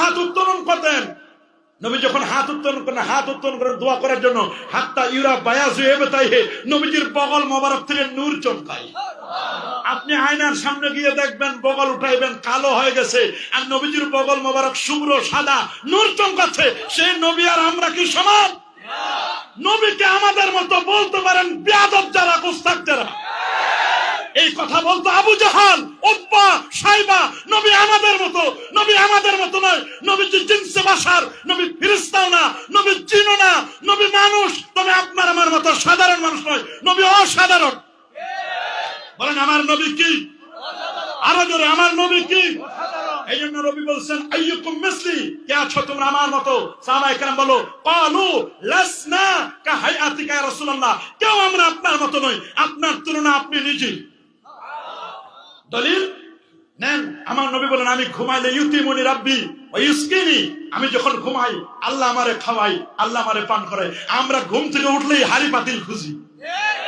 হাত উত্তোলন করতেন। নবী যখন হাত উত্তোলন করেন হাত উত্তোলন করেন দোয়া করার জন্য হাতটা ইউরা বায়াস হয়ে তাই নবীজির বগল মোবারক থেকে নূর চমকায়। আপনি আয়নার সামনে গিয়ে দেখবেন বগল উঠাইবেন কালো হয়ে গেছে আর নবীজির বগল মোবারক শুভ্র সাদা নূর চমকাচ্ছে। সেই নবী আর আমরা কি সমান? নবীকে আমাদের মতো বলতে পারেন বেয়াদব যারা গুস্তাক যারা কথা বলতো আবু জাহাল উব্বা সাইবা, নবী আমাদের মতো, নবী আমাদের মতো নয়। নবী জিনসে বাসার, নবী ফিরিস্তাও না, নবী জিনও না, নবী মানুষ, তবে আপনার আমার মতো সাধারণ মানুষ নয়, নবী অসাধারণ। বলেন, আমার নবী কি? আরও জোরে, আমার নবী কি? এই জন্য রবি বলছেন, আইয়ুকুম মিসলি কে আছো তোমরা আমার মতো? সাহাবা একরাম বলো ক্বালু লাসনা কা হায়াতিকা রাসূলুল্লাহ কেউ আমরা আপনার মতো নই, আপনার তুলনা আপনি নিজেই দলিল? নেন, আমার নবী বলেন, আমি ঘুমাইলে ইউতিমুনি রাব্বি ইউসকিনি। আমি যখন ঘুমাই, আল্লাহ আমারে খাওয়াই আল্লাহ আমারে পান করে আমরা ঘুম থেকে উঠলেই হাড়ি পাতিল খুঁজি।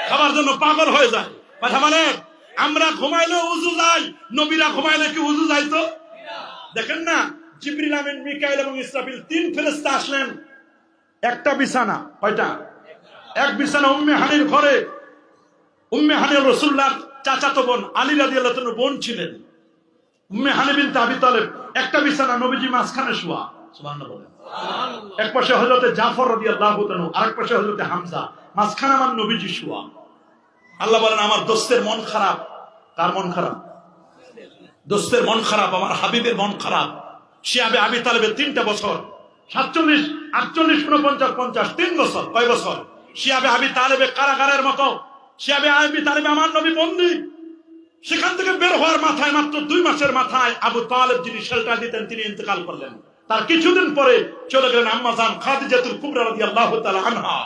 খাবার জন্য পাগল হয়ে যায়। কথা মানে আমরা ঘুমাইলে উজু যাই নবীরা ঘুমাইলে কি উজু যাইতো দেখেন না, জিবরিল আমিন, মিকাইল এবং ইসরাফিল তিন ফেরেশতা আসলেন। একটা বিছানা, কয়টা? এক বিছানা উম্মে হানির ঘরে। উম্মে হানি রসুল্লাহ চাচাতো বোন আলী রাজি আল্লাহ বোন ছিলেন। উম্মে হানি বিনতে আবি তালেব একটা বিছানা নবীজি মাঝখানে শোয়া। সুবহানাল্লাহ বলেন। এক পাশে হজরতে জাফর রাজি আল্লাহ আরেক পাশে হজরতে হামজা। মাঝখানে আমার নবীজি শোয়া। আল্লাহ বলেন আমার দোস্তের মন খারাপ। কার মন খারাপ? দোস্তের মন খারাপ আমার হাবিবের মন খারাপ। শিয়াবে আবি তালেবের তিনটা বছর সাতচল্লিশ আটচল্লিশ উনপঞ্চাশ পঞ্চাশ তিন বছর কয় বছর? শিয়াবে আবি তালেবে কারাগারের মতো শিয়াবে আবি তালেবে আমার নবী বন্দি। সেখান থেকে বের হওয়ার মাথায় মাত্র দুই মাসের মাথায় আবু তালেব যিনি শেল্টার দিতেন, তিনি ইন্তেকাল করলেন। তার কিছুদিন পরে চলে গেলেন আম্মাজান খাদিজাতুল কুবরা রাদিয়াল্লাহু তাআলা আনহা।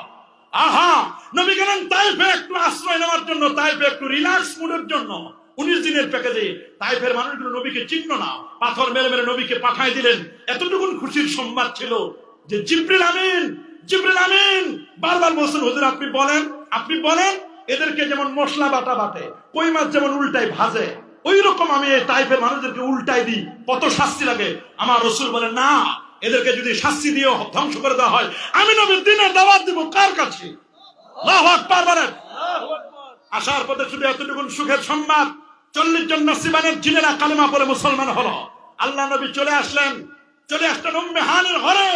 আহা, নবী গেলেন তাইফে একটু আশ্রয় নেওয়ার জন্য, তাইফে একটু রিল্যাক্স মুডের জন্য। উনিশ দিনের প্যাকেজে তাইফের মানুষগুলো নবীকে চিহ্ন না। পাথর মেরে মেরে নবীকে পাঠাই দিলেন। এতটুকুন খুশির সংবাদ ছিল যে জিব্রিল আমিন জিব্রিল আমিন। বারবার বলছেন হুজুর আপনি বলেন আপনি বলেন এদেরকে যেমন মশলা বাটা বাটে, কই মাছ যেমন উল্টায় ভাজে ওই রকম আমি এই টাইপের মানুষদেরকে উল্টাই দিই। কত শাস্তি লাগে? আমার রসুল বলে, না, এদেরকে যদি শাস্তি দিয়ে ধ্বংস করে দেওয়া হয়, আমি নবীর দিনের দাওয়াত দিব। কার কাছে? আসার পথে শুধু এতটুকু সুখের সংবাদ, চল্লিশ জন নসিবানের জিনেরা কালেমা পরে মুসলমান হলো। আল্লাহ নবী চলে আসলেন। চলে আসলেন হানের ঘরে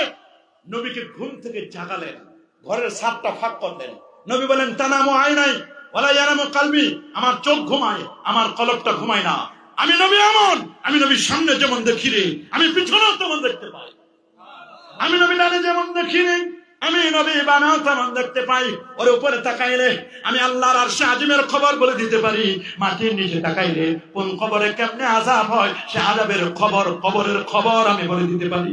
নবীকে ঘুম থেকে জাগালেন। ঘরের সাতটা ফাঁক করলেন। নবী বলেন, তানামো আয় নাই ওলা ইয়ানামো কালবি। আমার চোখ ঘুমায়, আমার কলবটা ঘুমায় না। আমি নবী এমন, আমি নবীর সামনে যেমন দেখি রে, আমি পিছনেও তেমন দেখতে পাই। আমি নবী ডানে যেমন দেখি রে, আমি নবী বানাও তেমন দেখতে পাই। ওর উপরে তাকাইলে আমি আল্লাহর আর সে আজিমের খবর বলে দিতে পারি। মাটির নিচে তাকাইলে কোন খবরে কেমনে আজাব হয়, সে আজাবের খবর খবরের খবর আমি বলে দিতে পারি।